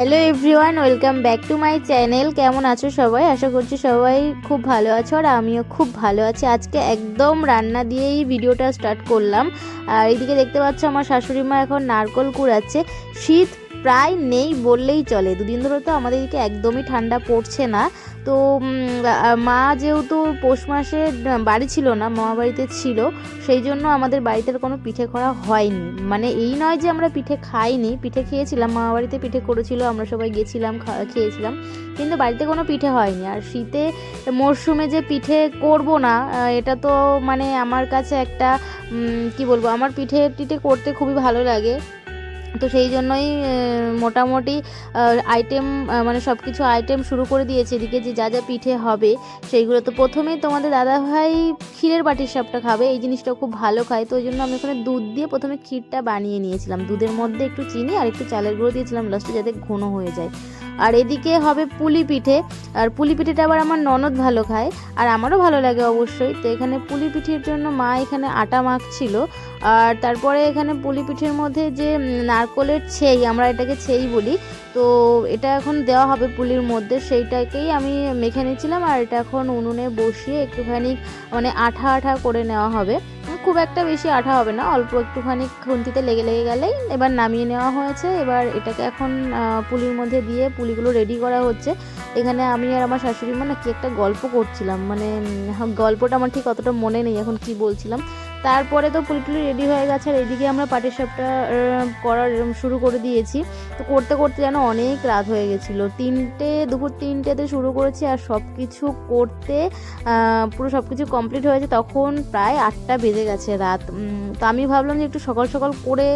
Hello everyone welcome back to my channel কেমন আছো সবাই? আশা করছি সবাই খুব ভালো আছো আর আমিও খুব ভালো আছি। আজকে একদম রান্না দিয়েই ভিডিওটা স্টার্ট করলাম। আর এদিকে দেখতে পাচ্ছ আমার শাশুড়ি মা এখন নারকল কুড়াচ্ছে। শীত প্রায় নেই বললেই চলে। দুদিন ধরে তো আমাদের এদিকে একদমই ঠান্ডা পড়ছে না। তো মা যেহেতু পৌষ মাসে বাড়ি ছিল না মামা বাড়িতে ছিল, সেই জন্য আমাদের বাড়িতে কোনো পিঠে করা হয়নি। মানে এই নয় যে আমরা পিঠে খাইনি, পিঠে খেয়েছিলাম মামা বাড়িতে পিঠে করেছিল, আমরা সবাই গেছিলাম খেয়েছিলাম, কিন্তু বাড়িতে কোনো পিঠে হয়নি। আর শীতে মরশুমে যে পিঠে করব না এটা তো মানে আমার কাছে একটা কি বলব, আমার পিঠে টিঠে করতে খুবই ভালো লাগে। তো সেই জন্যই মোটামুটি আইটেম মানে সব কিছু আইটেম শুরু করে দিয়েছে এদিকে যে যা যা পিঠে হবে, সেইগুলো তো প্রথমেই তোমাদের দাদাভাই ক্ষীরের বাটির সাপটা খাবে, এই জিনিসটা খুব ভালো খায়, তো ওই জন্য আমি ওখানে দুধ দিয়ে প্রথমে ক্ষীরটা বানিয়ে নিয়েছিলাম। দুধের মধ্যে একটু চিনি আর একটু চালের গুঁড়ো দিয়েছিলাম লাস্টে যাতে ঘন হয়ে যায়। আর এদিকে হবে পুলি পিঠে। আর পুলি পিঠেটা আবার আমার ননদ ভালো খায়, আর আমারও ভালো লাগে অবশ্যই। তো এখানে পুলি পিঠের জন্য মা এখানে আটা মাখছিল। আর তারপরে এখানে পুলি পিঠের মধ্যে যে নারকলের ছেই, আমরা এটাকে ছেই বলি, তো এটা এখন দেওয়া হবে পুলির মধ্যে। সেইটাকেই আমি মেখে নিয়েছিলাম, আর এটা এখন উনুনে বসিয়ে একটুখানি মানে আঠা আঠা করে নেওয়া হবে। খুব একটা বেশি আঠা হবে না, অল্প একটুখানি খুন্তিতে লেগে লেগে গেলেই এবার নামিয়ে নেওয়া হয়েছে। এবার এটাকে এখন পুলির মধ্যে দিয়ে পুলিগুলো রেডি করা হচ্ছে। এখানে আমি আর আমার শাশুড়ি মানে কি একটা গল্প করছিলাম মানে গল্পটা আমার ঠিক অতটা মনে নেই, এখন কি বলছিলাম। তারপরে তো টুলি রেডি হয়ে গেছে আর এদিকে আমরা পাটির সাপটা করার শুরু করে দিয়েছি। তো করতে করতে যেন অনেক রাত হয়ে গেছিল। তিনটে, দুপুর তিনটেতে শুরু করেছি আর সব কিছু করতে পুরো সব কিছু কমপ্লিট হয়েছে তখন প্রায় আটটা বেজে গেছে রাত। তো আমি ভাবলাম যে একটু সকাল সকাল করে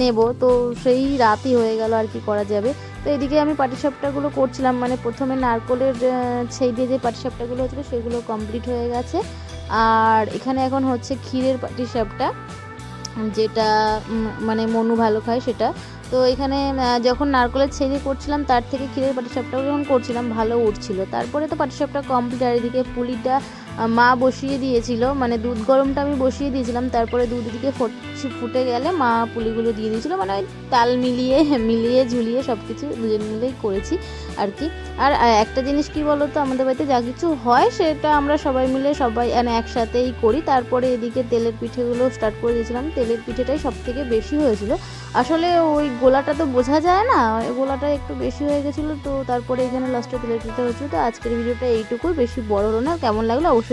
নেব। তো সেই রাতই হয়ে গেল আর কি করা যাবে। তো এদিকে আমি পাটিসাপটাগুলো করছিলাম। মানে প্রথমে নারকলের সেই দিয়ে যে পাটিসাপটাগুলো হচ্ছিল সেগুলো কমপ্লিট হয়ে গেছে। আর এখানে এখন হচ্ছে ক্ষীরের পাটিসাপটা যেটা মানে মনু ভালো খায় সেটা। তো এখানে যখন নারকলের ছেড়ে করছিলাম, তার থেকে ক্ষীরের পাটিসাপটাও যখন করছিলাম, ভালো উঠছিল। তারপরে তো পাটিসাপটা কমপ্লিট আর এদিকে পুলিটা মা বসিয়ে দিয়েছিল মানে দুধ গরমটা আমি বসিয়ে দিয়েছিলাম, তারপরে দুধ দিকে ফুট- গেলে মা পুলিগুলো দিয়ে দিয়েছিল মানে ওই তাল মিলিয়ে মিলিয়ে ঝুলিয়ে সব কিছু দুজন মিলেই করেছি আর কি। আর একটা জিনিস কি বলো তো আমাদের বাড়িতে যা কিছু হয় সেটা আমরা সবাই মিলে সবাই মানে একসাথেই করি। তারপরে এদিকে তেলের পিঠেগুলো স্টার্ট করে দিয়েছিলাম, তেলের পিঠেটাই সব থেকে বেশি হয়েছিল। আসলে ওই গোলাটা তো বোঝা যায় না, ওই গোলাটা একটু বেশি হয়ে গেছিল, তো তারপরে এখানে লাস্টে তেলের পিঠে হয়েছিল, তো আজকের ভিডিওটা এইটুকুই, বেশি বড় হলো না কেমন লাগল অবশ্যই